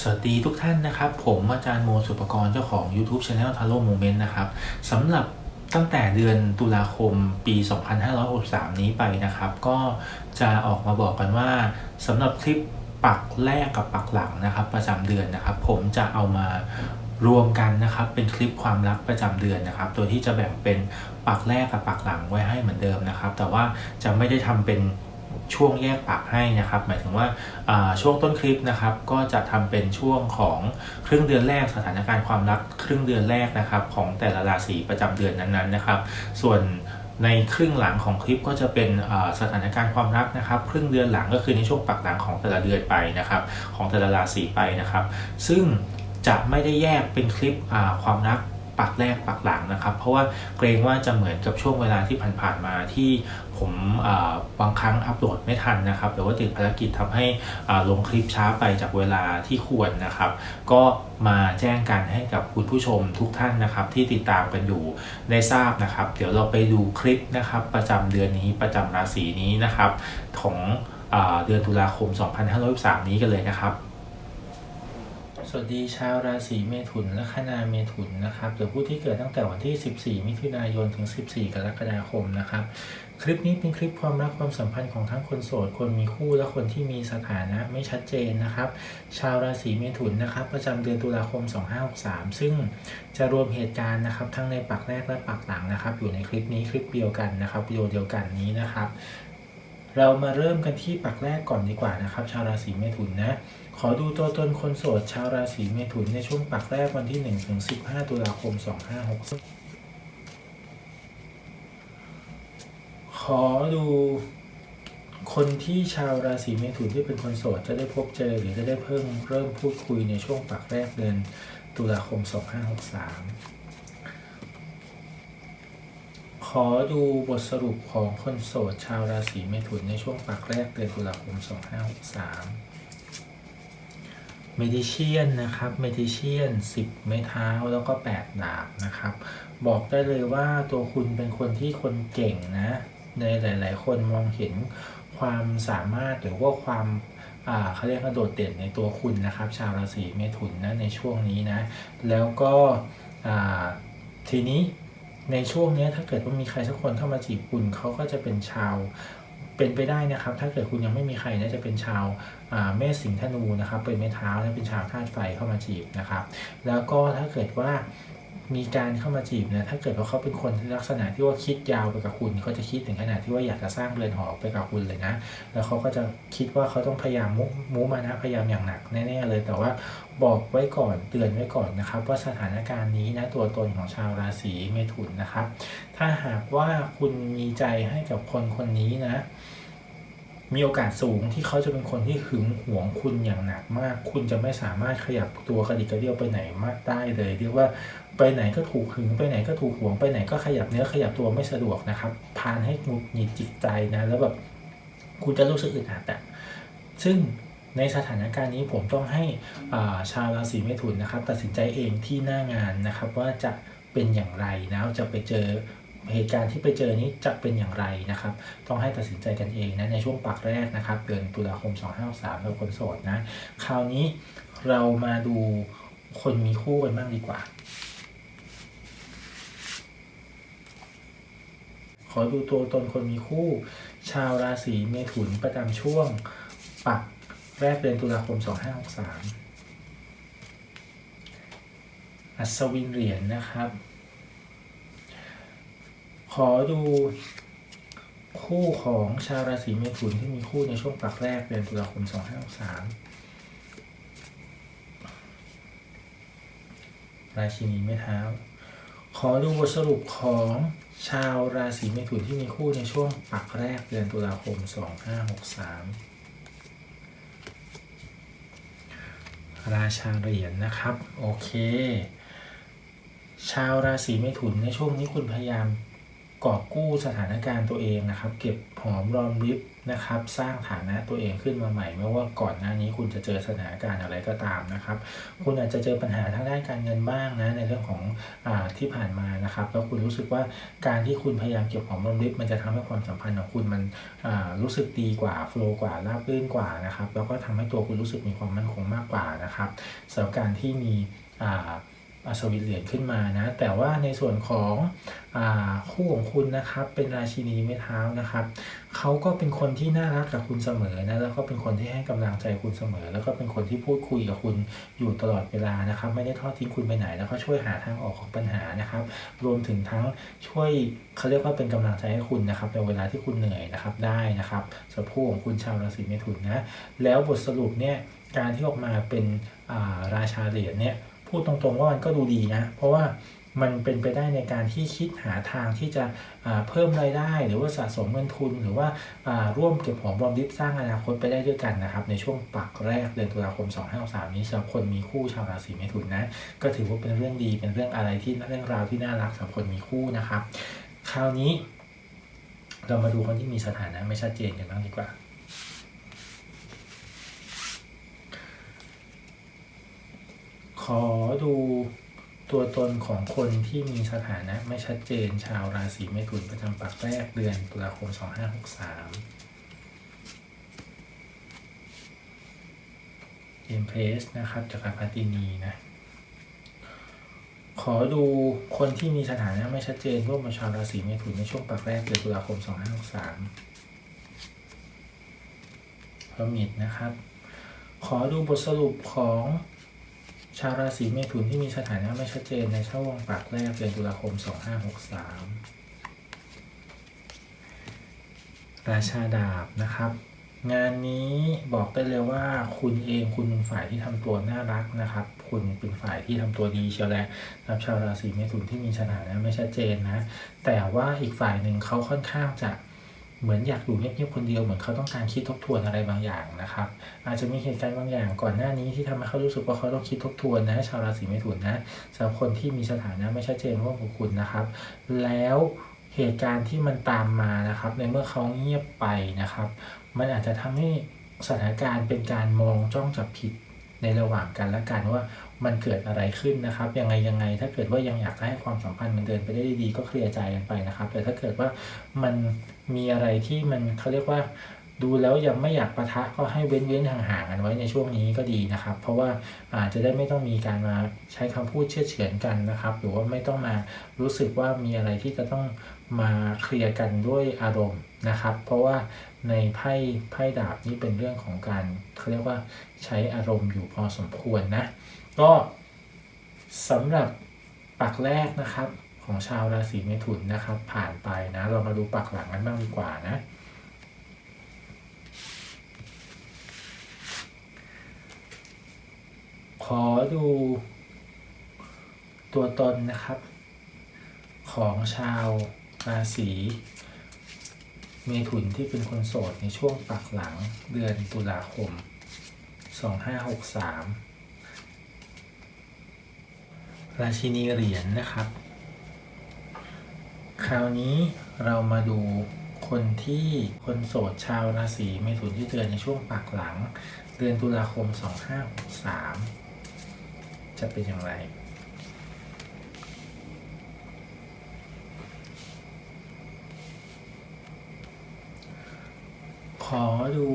สวัสดีทุกท่านนะครับ ผมอาจารย์โมสุปกรณ์เจ้าของ YouTube Channel t a r o Moment นะครับสำหรับตั้งแต่เดือนตุลาคมปี 2563 นี้ไปนะครับ ก็จะออกมาบอกกันว่าสำหรับคลิปปักแรกกับปักหลังนะครับ ประจำเดือนนะครับ ผมจะเอามารวมกันนะครับเป็นคลิปความรักประจำเดือนนะครับโดยที่จะแบ่งเป็นปักแรกกับปักหลังไว้ให้เหมือนเดิมนะครับ แต่ว่าจะไม่ได้ทำเป็น ช่วงแยกปักให้นะครับ หมายถึงว่าาช่วงต้นคลิปนะครับ ก็จะทำเป็นช่วงของครึ่งเดือนแรกสถานการณ์ความรักครึ่งเดือนแรกนะครับ ของแต่ละราศีประจำเดือนนั้นๆนะครับ ส่วนในครึ่งหลังของคลิปก็จะเป็นสถานการณ์ความรักนะครับ ครึ่งเดือนหลังก็คือในช่วงปักหลังของแต่ละเดือนไปนะครับ ของแต่ละราศีไปนะครับ ซึ่งจะไม่ได้แยกเป็นคลิปความรักปักแรกปักหลังนะครับ เพราะว่าเกรงว่าจะเหมือนกับช่วงเวลาที่ผ่านๆมาที่ ผมบางครั้งอัปโหลดไม่ทันนะครับหรือว่าติดภารกิจทำให้ลงคลิปช้าไปจากเวลาที่ควรนะครับ ก็มาแจ้งกันให้กับคุณผู้ชมทุกท่านนะครับ ที่ติดตามกันอยู่ได้ทราบนะครับ เดี๋ยวเราไปดูคลิปนะครับ ประจำเดือนนี้ประจำราศีนี้นะครับ ของอเดือนตุลาคม 2563 นี้กันเลยนะครับสวัสดีชาวราศีเมถุนและคนาเมถุนนะครับหรือผู้ที่เกิดตั้งแต่วันที่ 14 มิถุนายน ถึง 14 กรกฎาคมนะครับ คลิปนี้เป็นคลิปความรักความสัมพันธ์ของทั้งคนโสด คนมีคู่และคนที่มีสถานะไม่ชัดเจนนะครับ ชาวราศีเมถุนนะครับ ประจำเดือนตุลาคม 2563 ซึ่งจะรวมเหตุการณ์นะครับทั้งในปักแรกและปักหลังนะครับ อยู่ในคลิปนี้คลิปเดียวกันนะครับวิดีโอเดียวกันนี้นะครับ เรามาเริ่มกันที่ปักแรกก่อนดีกว่านะครับ ชาวราศีเมถุนนะขอดูตัวตนคนโสด ชาวราศีเมถุนในช่วงปักแรกวันที่1ถึง15 ตุลาคม 2560 ขอดูคนที่ชาวราศีเมถุนที่เป็นคนโสดจะได้พบเจอหรือจะได้เพิ่มเริ่มพูดคุยในช่วงปักแรกเดือนตุลาคม 2563 ขอดูบทสรุปของคนโสดชาวราศีเมถุนในช่วงปักแรกเดือนตุลาคม 2563 เมดิเชียนนะครับ เมดิเชียน 10 ไม้เท้าแล้วก็ 8 ดาบนะครับ บอกได้เลยว่าตัวคุณเป็นคนที่คนเก่งนะ ในหลาย ๆ คนมองเห็นความสามารถหรือว่าความเขาเรียกว่าโดดเด่นในตัวคุณนะครับ ชาวราศีเมถุนนะในช่วงนี้นะ แล้วก็ทีนี้ในช่วงนี้ถ้าเกิดว่ามีใครสักคนเข้ามาจีบคุณเขาก็จะเป็นชาวเป็นไปได้นะครับ ถ้าเกิดคุณยังไม่มีใครน่าจะเป็นชาวาเมษสิงห์ธนูนะครับ เป็นไม้เท้าและเป็นชาวธาตุไฟเข้ามาจีบนะครับ แล้วก็ถ้าเกิดว่า มีการเข้ามาจีบเนี่ยถ้าเกิดว่าเขาเป็นคนลักษณะที่ว่าคิดยาวไปกับคุณเขาจะคิดถึงขนาดที่ว่าอยากจะสร้างเรือนหอไปกับคุณเลยนะ แล้วเขาก็จะคิดว่าเขาต้องพยายามมุมูมานะพยายามอย่างหนักแน่ๆเลย แต่ว่าบอกไว้ก่อนเตือนไว้ก่อนนะครับ ว่าสถานการณ์นี้นะตัวตนของชาวราศีเมถุนนะครับ ถ้าหากว่าคุณมีใจให้กับคนคนนี้นะ มีโอกาสสูงที่เขาจะเป็นคนที่หึงหวงคุณอย่างหนักมาก คุณจะไม่สามารถขยับตัวกระดิกกระเดี่ยวไปไหนมากได้เลย เรียกว่าไปไหนก็ถูกหึงไปไหนก็ถูกหวงไปไหนก็ขยับเนื้อขยับตัวไม่สะดวกนะครับพานให้หงุดหงิดจิตใจนะแล้วแบบคุณจะรู้สึกอึดอัดอะซึ่งในสถานการณ์นี้ผมต้องให้าชาวราศีเมถุนนะครับ ตัดสินใจเองที่หน้างานนะครับว่าจะเป็นอย่างไรนะจะไปเจอ เหตุการณ์ที่ไปเจอนี้จะเป็นอย่างไรนะครับ ต้องให้ตัดสินใจกันเองนะในช่วงปักแรกนะครับ เดือนตุลาคม 2563เราคนโสดนะ คราวนี้เรามาดูคนมีคู่กันบ้างดีกว่า ขอดูตัวตนคนมีคู่ ชาวราศีเมถุนประจำช่วงปักแรกเดือนตุลาคม 2563 อัศวินเหรียญนะครับ ขอดูคู่ของชาวราศีเมถุนที่มีคู่ในช่วงปักแรกเดือนตุลาคม2563ราชินีไม้เท้า ขอดูบทสรุปของชาวราศีเมถุนที่มีคู่ในช่วงปักแรกเดือนตุลาคม 2563 ราชาเหรียญนะครับ โอเค ชาวราศีเมถุนในช่วงนี้คุณพยายาม กอบกู้สถานการณ์ตัวเองนะครับ เก็บหอมรอมริบนะครับ สร้างฐานะตัวเองขึ้นมาใหม่ ไม่ว่าก่อนหน้านี้คุณจะเจอสถานการณ์อะไรก็ตามนะครับ คุณอาจจะเจอปัญหาทางด้านการเงินบ้างนะในเรื่องของอที่ผ่านมานะครับ แล้วคุณรู้สึกว่าการที่คุณพยายามเก็บหอมรอมริบมันจะทำให้ความสัมพันธ์ของคุณมันรู้สึกดีกว่าโฟล์กว่าราบรื่นกว่านะครับ แล้วก็ทำให้ตัวคุณรู้สึกมีความมั่นคงมากกว่านะครับสำหรับการที่มีอ่า อัศวินเหรียญขึ้นมานะแต่ว่าในส่วนของอคู่ของคุณนะครับเป็นราชินีไม้เท้านะครับเขาก็เป็นคนที่น่ารักกับคุณเสมอนะแล้วก็เป็นคนที่ให้กำลังใจคุณเสมอ แล้วก็เป็นคนที่พูดคุยกับคุณอยู่ตลอดเวลานะครับ ไม่ได้ทอดทิ้งคุณไปไหน แล้วก็ช่วยหาทางออกของปัญหานะครับ รวมถึงทั้งช่วยเขาเรียกว่าเป็นกำลังใจให้คุณนะครับในเวลาที่คุณเหนื่อยนะครับได้นะครับสำหรับคู่ของคุณชาวราศีเมถุนนะแล้วบทสรุปเนี่ยการที่ออกมาเป็นาราชาเหรียญเนี่ย พูดตรงๆว่ามันก็ดูดีนะ เพราะว่ามันเป็นไปได้ในการที่คิดหาทางที่จะเพิ่มรายได้ หรือว่าสะสมเงินทุน หรือว่าอ่าร่วมเก็บหอมรอมริบสร้างอนาคตไปได้ด้วยกันนะครับ ในช่วงปักแรกเดือนตุลาคม 2563นี้สำหรับคนมีคู่ชาวราศีเมถุนนะ ก็ถือว่าเป็นเรื่องดีเป็นเรื่องอะไรที่เรื่องราวที่น่ารักสำหรับคนมีคู่นะครับ คราวนี้ เรามาดูคนที่มีสถานะไม่ชัดเจนกันบ้างดีกว่า ขอดูตัวตนของคนที่มีสถานะไม่ชัดเจนชาวราศีเมถุนประจำปักแรกเดือนตุลาคม 2563เกมเพลสนะครับจากรพัตินีนะ ขอดูคนที่มีสถานะไม่ชัดเจนร่วมกับชาวราศีเมถุนในช่วงปักแรกเดือนตุลาคม 2563พรมิดนะครับ ขอดูบทสรุปของ ชาวราศีเมถุนที่มีสถานะไม่ชัดเจนในช่วงปักแรกเดือนตุลาคม 2563 ราชาดาบนะครับ งานนี้บอกได้เลยว่าคุณเองคุณเป็นฝ่ายที่ทำตัวน่ารักนะครับ คุณเป็นฝ่ายที่ทำตัวดีเชียวแหละนะครับชาวราศีเมถุนที่มีสถานะไม่ชัดเจนนะ แต่ว่าอีกฝ่ายหนึ่งเขาค่อนข้างจะ เหมือนอยากอยู่เงียบๆคนเดียวเหมือนเขาต้องการคิดทบทวนอะไรบางอย่างนะครับ อาจจะมีเหตุการณ์บางอย่างก่อนหน้านี้ที่ทำให้เขารู้สึกว่าเขาต้องคิดทบทวนนะชาวราศีเมถุนนะสำหรับคนที่มีสถานะไม่ชัดเจนร่วมกับคุณนะครับ แล้วเหตุการณ์ที่มันตามมานะครับ ในเมื่อเขาเงียบไปนะครับ มันอาจจะทำให้สถานการณ์เป็นการมองจ้องจับผิดในระหว่างกันและกันว่า มันเกิดอะไรขึ้นนะครับยังไงยังไง ถ้าเกิดว่ายังอยากจะให้ความสัมพันธ์มันเดินไปได้ดีก็เคลียร์ใจกันไปนะครับ แต่ถ้าเกิดว่ามันมีอะไรที่มันเขาเรียกว่าดูแล้วยังไม่อยากประทะก็ให้เว้นเว้นๆห่างๆกันไว้ในช่วงนี้ก็ดีนะครับ เพราะว่าอาจจะได้ไม่ต้องมีการมาใช้คำพูดเชื่อเฉือนกันนะครับ หรือว่าไม่ต้องมารู้สึกว่ามีอะไรที่จะต้องมาเคลียร์กันด้วยอารมณ์นะครับ เพราะว่าในไพ่ไพ่ดาบนี่เป็นเรื่องของการเขาเรียกว่าใช้อารมณ์อยู่พอสมควรนะ ก็สำหรับปักแรกนะครับของชาวราศีเมถุนนะครับ ผ่านไปนะ เรามาดูปักหลังกันบ้างดีกว่านะ ขอดูตัวตนนะครับ ของชาวราศีเมถุนที่เป็นคนโสดในช่วงปักหลังเดือนตุลาคม 2563 ราชินีเหรียญนะครับ คราวนี้เรามาดูคนที่คนโสดชาวราศีเมถุนที่เกิดในช่วงปักหลัง เดือนตุลาคม 2563 จะเป็นอย่างไร ขอดู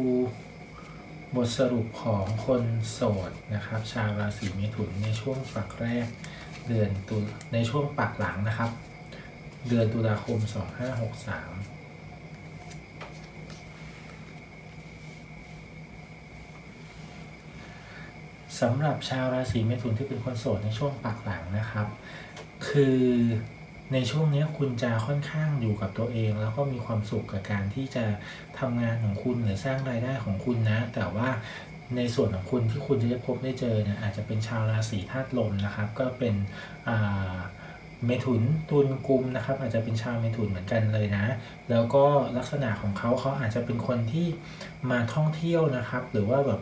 บทสรุปของคนโสดนะครับ ชาวราศีเมถุนในช่วงปักแรก เดือนตุลในช่วงปักหลังนะครับ เดือนตุลาคม 2563สำหรับชาวราศีเมถุนที่เป็นคนโสดในช่วงปักหลังนะครับ คือในช่วงนี้คุณจะค่อนข้างอยู่กับตัวเอง แล้วก็มีความสุขกับการที่จะทำงานของคุณหรือสร้างรายได้ของคุณนะ แต่ว่า ในส่วนของคุณที่คุณจะได้พบได้เจอเนี่ยอาจจะเป็นชาวราศีธาตุลมนะครับ ก็เป็นเมถุนตุลกุมนะครับ อาจจะเป็นชาวเมถุนเหมือนกันเลยนะ แล้วก็ลักษณะของเขาเขาอาจจะเป็นคนที่มาท่องเที่ยวนะครับ หรือว่าแบบ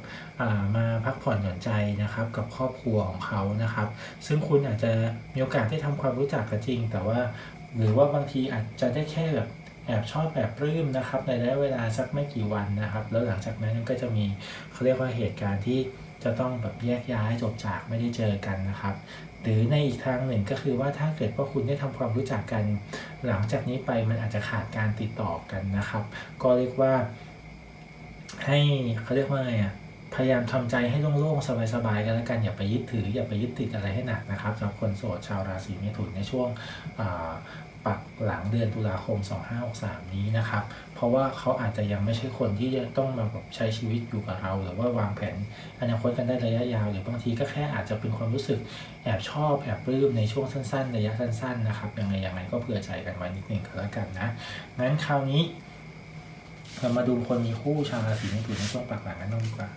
ามาพักผ่อนหย่อนใจนะครับ กับครอบครัวของเขานะครับ ซึ่งคุณอาจจะมีโอกาสได้ทำความรู้จักกันจริง แต่ว่าหรือว่าบางทีอาจจะได้แค่แบบ แอบชอบแบบปลื้มนะครับในระยะเวลาสักไม่กี่วันนะครับ แล้วหลังจากนั้นก็จะมีเขาเรียกว่าเหตุการณ์ที่จะต้องแบบแยกย้ายจบจากไม่ได้เจอกันนะครับ หรือในอีกทางหนึ่งก็คือว่าถ้าเกิดว่าคุณได้ทำความรู้จักกัน หลังจากนี้ไปมันอาจจะขาดการติดต่อกันนะครับ ก็เรียกว่า ให้เขาเรียกว่าไงอะพยายามทำใจให้โล่งๆ สบายๆ กันแล้วกันอย่าไปยึดถืออย่าไปยึดติดอะไรให้หนักนะครับสำหรับคนโสดชาวราศีเมถุนในช่วง ปักหลังเดือนตุลาคม 2563 นี้นะครับ เพราะว่าเขาอาจจะยังไม่ใช่คนที่จะต้องมาแบบใช้ชีวิตอยู่กับเรา หรือว่าวางแผนอนาคตกันได้ระยะยาว หรือบางทีก็แค่อาจจะเป็นความรู้สึกแอบชอบแอบปลื้มในช่วงสั้นๆ ระยะสั้นๆนะครับยังไงยังไงก็เผื่อใจกันไว้นิดนึงก็แล้วกันนะงั้นคราวนี้เรามาดูคนมีคู่ชาวราศีเมถุนในช่วงปักหลังกันบ้างดีกว่า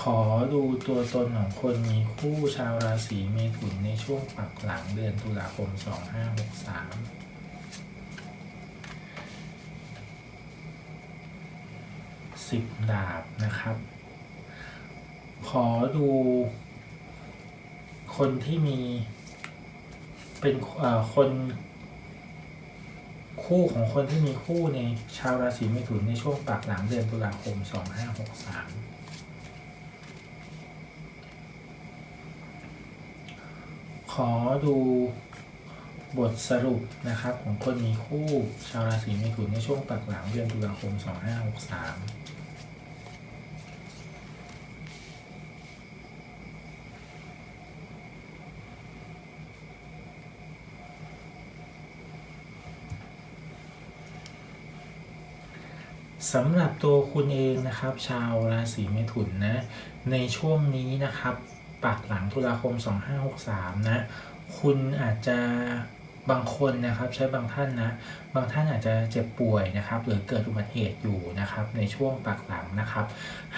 ขอดูตัวตนของคนมีคู่ชาวราศีเมถุนในช่วงปักหลังเดือนตุลาคม 2563สิบดาบนะครับ ขอดูคนที่มีเป็นคนคู่ของคนที่มีคู่ในชาวราศีเมถุนในช่วงปากหลังเดือนตุลาคม 2563 ขอดูบทสรุปนะครับของคนมีคู่ชาวราศีเมถุนในช่วงปากหลังเดือนตุลาคม 2563สำหรับตัวคุณเองนะครับ ชาวราศีเมถุนนะในช่วงนี้นะครับ ปักหลังตุลาคม 2563 นะ คุณอาจจะบางคนนะครับใช้บางท่านนะ บางท่านอาจจะเจ็บป่วยนะครับ หรือเกิดอุบัติเหตุอยู่นะครับ ในช่วงปักหลังนะครับ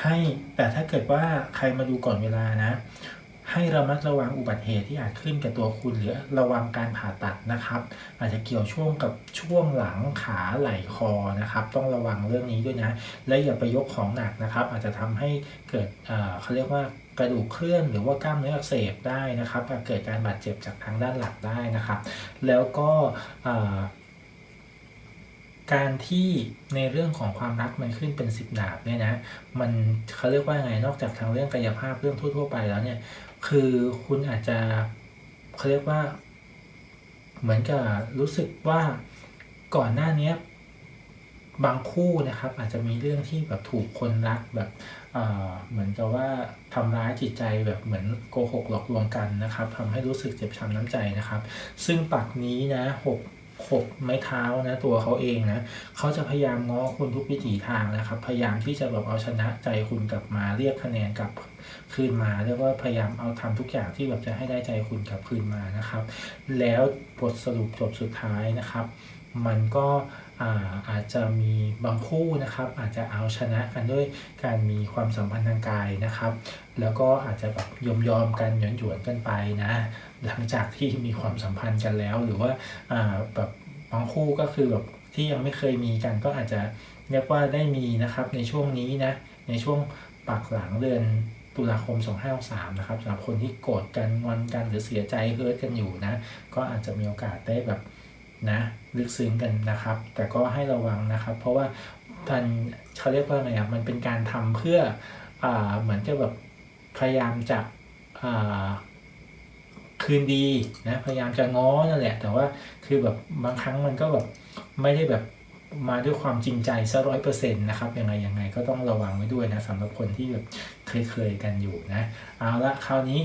ให้แต่ถ้าเกิดว่าใครมาดูก่อนเวลานะ ให้ระมัดระวังอุบัติเหตุที่อาจขึ้นกับตัวคุณหรือระวังการผ่าตัดนะครับ อาจจะเกี่ยวช่วงกับช่วงหลังขาไหล่คอนะครับ ต้องระวังเรื่องนี้ด้วยนะ และอย่าไปยกของหนักนะครับ อาจจะทำให้เกิดเขาเรียกว่า กระดูกเคลื่อนหรือว่ากล้ามเนื้ออักเสบได้นะครับอาจเกิดการบาดเจ็บจากทางด้านหลังได้นะครับ แล้วก็การที่ในเรื่องของความรักมันขึ้นเป็นสิบดาบเนี่ยนะมันเขาเรียกว่าไงนอกจากทางเรื่องกายภาพเรื่องทั่ว ๆ ไปแล้วเนี่ยคือคุณอาจจะเขาเรียกว่า เหมือนกับรู้สึกว่าก่อนหน้านี้บางคู่นะครับ อาจจะมีเรื่องที่แบบถูกคนรักแบบ เหมือนกับว่าทำร้ายจิตใจแบบเหมือนโกหกหลอกลวงกันนะครับทำให้รู้สึกเจ็บช้ำน้ำใจนะครับ ซึ่งปักนี้นะหกหกไม้เท้านะตัวเขาเองนะเขาจะพยายามง้อคุณทุกวิถีทางนะครับ พยายามที่จะแบบเอาชนะใจคุณกลับมาเรียกคะแนนกลับคืนมาเรียกว่าพยายามเอาทำทุกอย่างที่แบบจะให้ได้ใจคุณกลับคืนมานะครับ แล้วบทสรุปจบสุดท้ายนะครับ มันก็ อาอาจจะมีบางคู่นะครับอาจจะเอาชนะกันด้วยการมีความสัมพันธ์ทางกายนะครับ แล้วก็อาจจะแบบยอมยอมๆกันหยวนหยวนกันไปนะหลังจากที่มีความสัมพันธ์กันแล้ว หรือว่าอ่าแบบบางคู่ก็คือแบบที่ยังไม่เคยมีกันก็อาจจะเรียกว่าได้มีนะครับในช่วงนี้นะในช่วงปักหลังเดือนตุลาคม 2563นะครับสำหรับคนที่โกรธกันงอนกันหรือเสียใจเฮิร์ตกันอยู่นะก็อาจจะมีโอกาสได้แบบ นะลึกซึ้งกันนะครับ แต่ก็ให้ระวังนะครับ เพราะว่ามันเขาเรียกว่าไงอะมันเป็นการทำเพื่ออเหมือนจะแบบพยายามจะคืนดีนะพยายามจะง้อนั่นแหละ แต่ว่าคือแบบบางครั้งมันก็แบบไม่ได้แบบมาด้วยความจริงใจซะร้อยเปอร์เซ็นต์นะครับยังไงยังไงก็ต้องระวังไว้ด้วยนะสำหรับคนที่แบบเคยๆกันอยู่นะ เอาละคราวนี้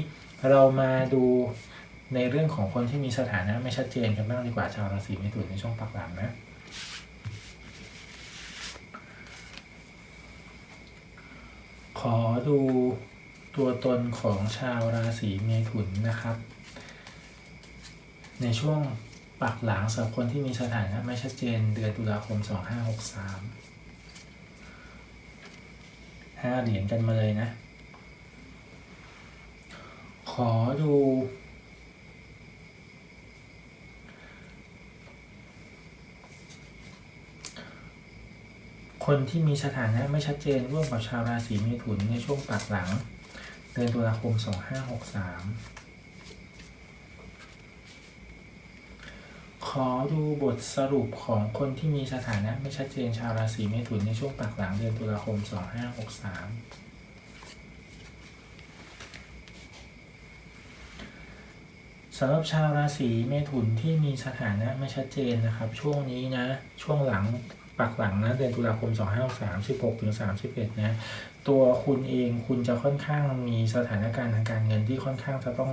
เรามาดู ในเรื่องของคนที่มีสถานะไม่ชัดเจนกันบ้างดีกว่าชาวราศีเมถุนในช่วงปักหลังนะขอดูตัวตนของชาวราศีเมถุนนะครับ ในช่วงปักหลังสำหรับคนที่มีสถานะไม่ชัดเจนเดือนตุลาคม 2563ห้าเหรียญกันมาเลยนะ ขอดู คนที่มีสถานะไม่ชัดเจนร่วมกับชาวราศีเมถุนในช่วงปักหลัง เดือนตุลาคม 2563 ขอดูบทสรุปของคนที่มีสถานะไม่ชัดเจนชาวราศีเมถุนในช่วงปักหลังเดือนตุลาคม 2563สำหรับชาวราศีเมถุนที่มีสถานะไม่ชัดเจนนะครับ ช่วงนี้นะ ช่วงหลัง ปักหลังนะเดือนตุลาคม 2563 16ถึง31 นะ ตัวคุณเองคุณจะค่อนข้างมีสถานการณ์ทางการเงินที่ค่อนข้างจะต้อง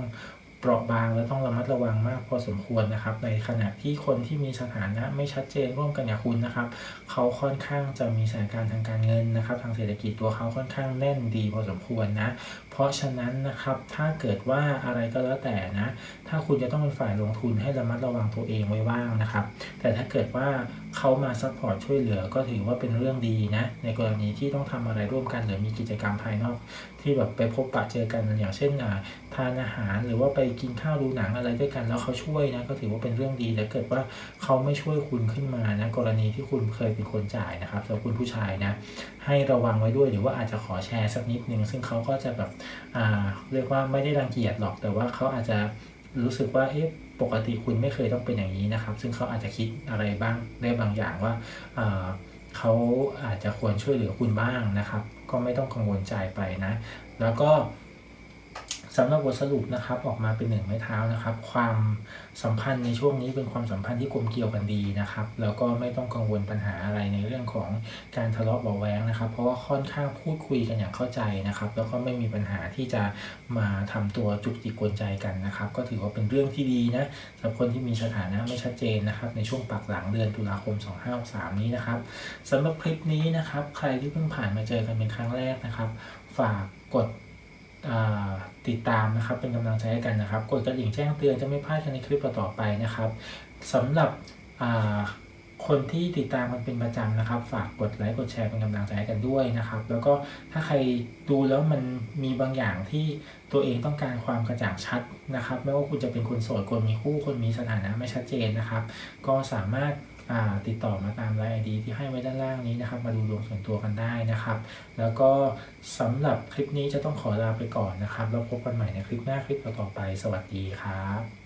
เปราะบางและต้องระมัดระวังมากพอสมควรนะครับ ในขณะที่คนที่มีสถานะไม่ชัดเจนร่วมกันกับคุณนะครับ เขาค่อนข้างจะมีสถานการณ์ทางการเงินนะครับ ทางเศรษฐกิจตัวเขาค่อนข้างแน่นดีพอสมควรนะ เพราะฉะนั้นนะครับถ้าเกิดว่าอะไรก็แล้วแต่นะ ถ้าคุณจะต้องเป็นฝ่ายลงทุนให้ระมัดระวังตัวเองไว้บ้างนะครับ แต่ถ้าเกิดว่า เขามาซัพพอร์ตช่วยเหลือก็ถือว่าเป็นเรื่องดีนะ ในกรณีที่ต้องทำอะไรร่วมกันหรือมีกิจกรรมภายนอก ที่แบบไปพบปะเจอกันอย่างเช่นอ่าทานอาหารหรือว่าไปกินข้าวดูหนังอะไรด้วยกันแล้วเขาช่วยนะก็ถือว่าเป็นเรื่องดีแต่เกิดว่าเขาไม่ช่วยคุณขึ้นมานะกรณีที่คุณเคยเป็นคนจ่ายนะครับสำหรับคุณผู้ชายนะให้ระวังไว้ด้วยหรือว่าอาจจะขอแชร์สักนิดนึงซึ่งเขาก็จะแบบอ่าเรียกว่าไม่ได้รังเกียจหรอกแต่ว่าเขาอาจจะรู้สึกว่าเอ๊ะ ปกติคุณไม่เคยต้องเป็นอย่างนี้นะครับ ซึ่งเขาอาจจะคิดอะไรบ้างได้บางอย่างว่าอ่าเขาอาจจะควรช่วยเหลือคุณบ้างนะครับ ก็ไม่ต้องกังวลใจไปนะ แล้วก็ สำหรับบทสรุปนะครับออกมาเป็นหนึ่งไม้เท้านะครับ ความสัมพันธ์ในช่วงนี้เป็นความสัมพันธ์ที่กลมเกลียวกันดีนะครับ แล้วก็ไม่ต้องกังวลปัญหาอะไรในเรื่องของการทะเลาะเบาแวงนะครับ เพราะว่าค่อนข้างพูดคุยกันอย่างเข้าใจนะครับ แล้วก็ไม่มีปัญหาที่จะมาทำตัวจุกจิกกวนใจกันนะครับ ก็ถือว่าเป็นเรื่องที่ดีนะสำหรับคนที่มีสถานะไม่ชัดเจนนะครับ ในช่วงปักหลังเดือนตุลาคม 2563นี้นะครับสำหรับคลิปนี้นะครับ ใครที่เพิ่งผ่านมาเจอกันเป็นครั้งแรกนะครับ ฝากกด ติดตามนะครับ เป็นกำลังใจให้กันนะครับ กดกระดิ่งแจ้งเตือนจะไม่พลาดกันในคลิปต่อไปนะครับสำหรับคนที่ติดตามมันเป็นประจำนะครับ ฝากกดไลค์กดแชร์เป็นกำลังใจให้กันด้วยนะครับ แล้วก็ถ้าใครดูแล้วมันมีบางอย่างที่ตัวเองต้องการความกระจ่างชัดนะครับ ไม่ว่าคุณจะเป็นคนโสดคนมีคู่คนมีสถานะไม่ชัดเจนนะครับ ก็สามารถ ติดต่อมาตามไลน์ไอดีที่ให้ไว้ด้านล่างนี้นะครับ มาดูดวงส่วนตัวกันได้นะครับ แล้วก็สำหรับคลิปนี้จะต้องขอลาไปก่อนนะครับ แล้วพบกันใหม่ในคลิปหน้าคลิปต่อไป สวัสดีครับ